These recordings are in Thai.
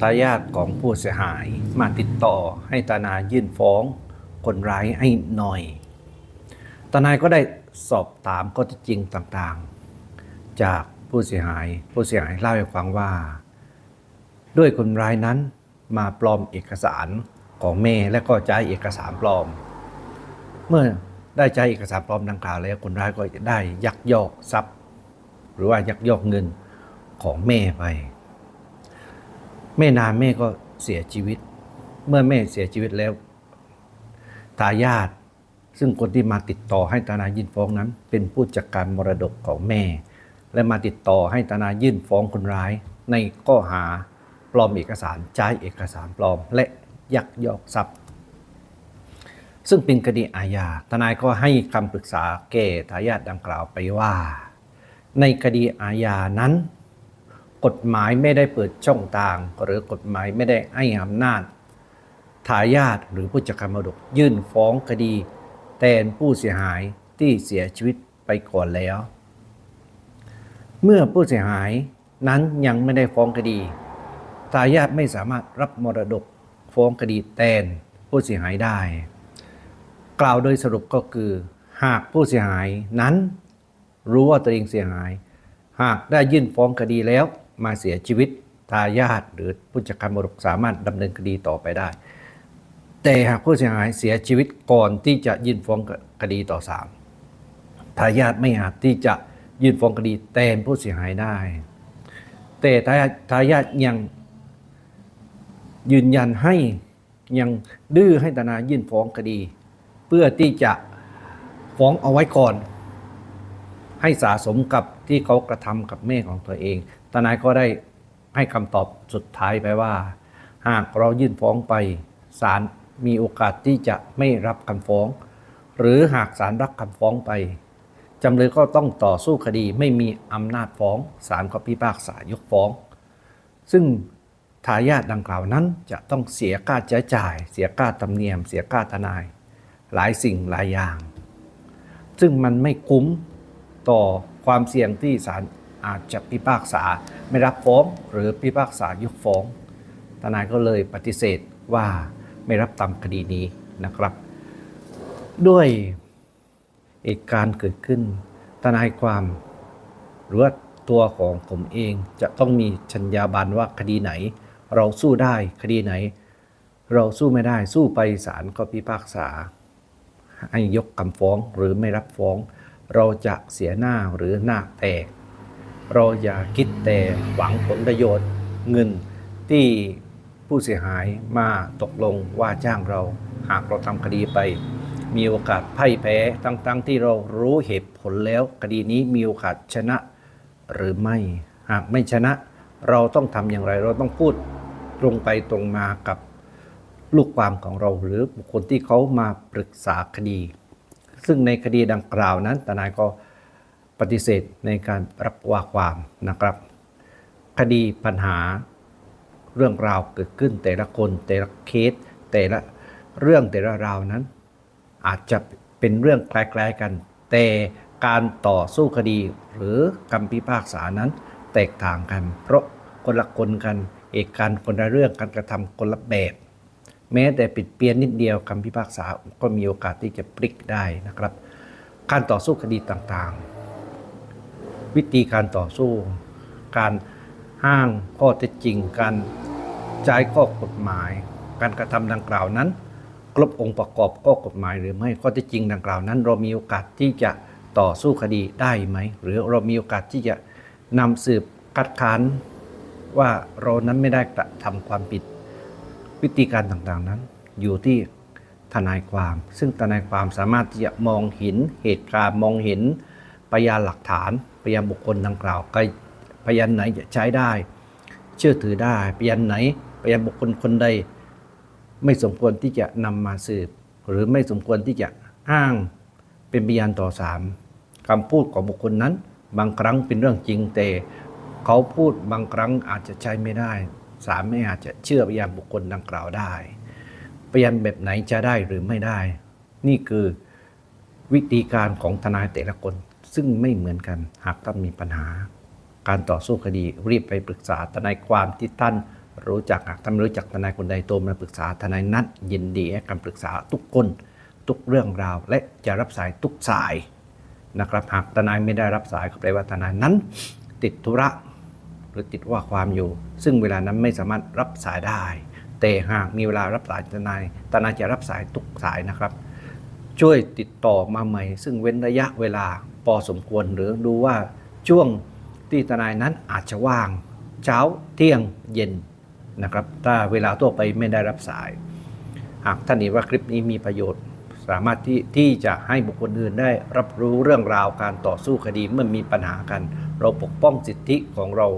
ทายาทของผู้เสียหายมาติดต่อให้ตานายยื่นฟ้องคนร้ายให้หน่อย ตานายก็ได้สอบถามข้อเท็จจริงต่างๆ จากผู้เสียหาย ผู้เสียหายเล่าให้ฟังว่า ด้วยคนร้ายนั้นมาปลอมเอกสารของแม่และก็ใช้เอกสารปลอม เมื่อได้ใช้เอกสารปลอมดังกล่าวแล้วคนร้ายก็ได้ยักยอกทรัพย์ หรือว่ายักยอกเงินของแม่ไป แม่นานแม่ก็เสียชีวิต เมื่อแม่เสียชีวิตแล้วทายาทซึ่งคนที่มาติดต่อให้ตานายื่นฟ้องนั้น เป็นผู้จัดการมรดกของแม่ และมาติดต่อให้ตานายื่นฟ้องคนร้าย ในข้อหาปลอมเอกสารใช้เอกสารปลอม และยักยอกทรัพย์ ซึ่งเป็นคดีอาญาทนายก็ให้คำปรึกษาแก่ทายาทดังกล่าวไปว่า ในคดีอาญานั้น กฎหมายไม่ได้เปิดช่องทาง หรือกฎหมายไม่ได้ให้อำนาจทายาทหรือผู้จัดการมรดกยื่นฟ้องคดี แทนผู้เสียหายที่เสียชีวิตไปก่อนแล้ว เมื่อผู้เสียหายนั้นยังไม่ได้ฟ้องคดีทายาทไม่สามารถรับมรดกฟ้องคดีแทนผู้เสียหายได้ กล่าวโดยสรุปก็คือ หากผู้เสียหายนั้นรู้ว่าตัวเองเสียหาย หากได้ยื่นฟ้องคดีแล้ว มาเสียชีวิตทายาทหรือผู้จัดการมรดกสามารถดำเนินคดีต่อไปได้ แต่หากผู้เสียหายเสียชีวิตก่อนที่จะยื่นฟ้องคดีต่อศาลทายาทไม่อาจที่จะยื่นฟ้องคดีแทนผู้เสียหายได้ แต่ทายาทยังยืนยันให้ยังดื้อให้ทนายยื่นฟ้องคดี เพื่อที่จะฟ้องเอาไว้ก่อน ให้สะสมกับที่เขากระทำกับแม่ของตัวเอง ทนายก็ได้ให้คำตอบสุดท้ายไปว่า หากเรายื่นฟ้องไปศาลมีโอกาสที่จะไม่รับคำฟ้อง หรือหากศาลรับคำฟ้องไปจำเลยก็ต้องต่อสู้คดีไม่มีอำนาจฟ้องศาลก็พิพากษายกฟ้อง ซึ่งทายาทดังกล่าวนั้นจะต้องเสียค่าใช้จ่าย เสียค่าธรรมเนียม เสียค่าทนาย หลายสิ่งหลายอย่าง ซึ่งมันไม่คุ้มต่อความเสี่ยงที่ศาล อาจจะพิพากษาไม่รับฟ้องหรือพิพากษายกฟ้อง ทนายก็เลยปฏิเสธว่าไม่รับตามคดีนี้นะครับ ด้วยเหตุการณ์เกิดขึ้น ทนายความหรือว่าตัวของผมเองจะต้องมีชัญญาบันว่าคดีไหน เราสู้ได้คดีไหน เราสู้ไม่ได้สู้ไปศาลก็พิพากษาให้ยกคำฟ้องหรือไม่รับฟ้อง เราจะเสียหน้าหรือหน้าแตก เราอย่าคิดแต่หวังผลประโยชน์เงินที่ผู้เสียหายมาตกลงว่าจ้างเราหากเราทำคดีไป มีโอกาสพ่ายแพ้ทั้งๆที่เรารู้เหตุผลแล้วคดีนี้มีโอกาสชนะหรือไม่ หากไม่ชนะ เราต้องทำอย่างไร เราต้องพูดตรงไปตรงมากับลูกความของเราหรือบุคคลที่เขามาปรึกษาคดี ซึ่งในคดีดังกล่าวนั้นทนายก็ ปฏิเสธในการรับว่าความนะครับ คดีปัญหาเรื่องราวเกิดขึ้นแต่ละคนแต่ละเคส แต่ละเรื่องแต่ละราวนั้น อาจจะเป็นเรื่องคล้ายๆกัน แต่การต่อสู้คดีหรือคำพิพากษานั้น แตกต่างกัน เพราะคนละคนกันเหตุการคนละเรื่องการกระทำคนละแบบ แม้แต่ปิดเปียนนิดเดียวคำพิพากษาก็มีโอกาสที่จะพลิกได้นะครับ การต่อสู้คดีต่างๆ วิธีการต่อสู้ การห้างข้อเท็จจริง การใช้ข้อกฎหมาย การกระทำดังกล่าวนั้น ครบองค์ประกอบข้อกฎหมาย หรือไม่ข้อเท็จจริงดังกล่าวนั้น เรามีโอกาสที่จะต่อสู้คดีได้ไหม หรือเรามีโอกาสที่จะนำสืบคัดค้านว่าเรานั้นไม่ได้กระทำความผิด วิธีการต่างๆนั้น อยู่ที่ทนายความ ซึ่งทนายความสามารถที่จะมองเห็นเหตุการณ์มองเห็น พยานหลักฐานพยานบุคคลดังกล่าวใครพยานไหนจะใช้ได้ เชื่อถือได้พยานไหนพยานบุคคลคนใด ไม่สมควรที่จะนำมาสืบ หรือไม่สมควรที่จะอ้างเป็นพยานต่อศาลคำพูดของบุคคลนั้น บางครั้งเป็นเรื่องจริงแต่เขาพูดบางครั้งอาจจะใช้ไม่ได้ศาลไม่อาจจะเชื่อพยานบุคคลดังกล่าวได้พยานแบบไหนจะได้หรือไม่ได้ นี่คือวิธีการของทนายแต่ละคน ซึ่งไม่เหมือนกันหากท่านมีปัญหา การต่อสู้คดีรีบไปปรึกษาทนายความที่ท่านรู้จักหากท่านไม่รู้จักทนายคนใดโทรมาปรึกษาทนายนัดยินดีให้คำปรึกษาทุกคนทุกเรื่องราว และจะรับสายทุกสายนะครับหากทนายไม่ได้รับสายก็แปลว่าทนายนั้น ติดธุระหรือติดว่าความอยู่ ซึ่งเวลานั้นไม่สามารถรับสายได้ แต่หากมีเวลารับสายทนายทนายจะรับสายทุกสายนะครับ ช่วยติดต่อมาใหม่ ซึ่งเว้นระยะเวลาพอสมควรหรือดูว่าช่วงที่ทนายนั้นอาจจะว่าง เช้าเที่ยงเย็นนะครับ ถ้าเวลาทั่วไปไม่ได้รับสาย หากท่านเห็นว่าคลิปนี้มีประโยชน์ สามารถที่ที่จะให้บุคคลอื่นได้รับรู้เรื่องราวการต่อสู้คดีเมื่อมีปัญหากัน เราปกป้องสิทธิของเรา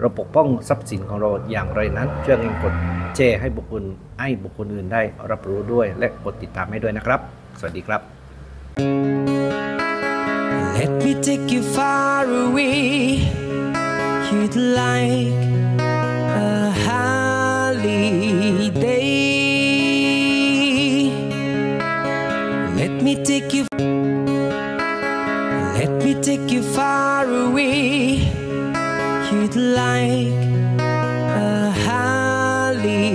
เราปกป้องทรัพย์สินของเราอย่างไรนั้นช่วยกันกดแชร์ให้บุคคลให้บุคคลอื่นได้รับรู้ด้วยและกดติดตามให้ด้วยนะครับ สวัสดีครับ Let me take you far away. You'd like a holiday. Let me take you. Let me take you far away. You'd like a holiday.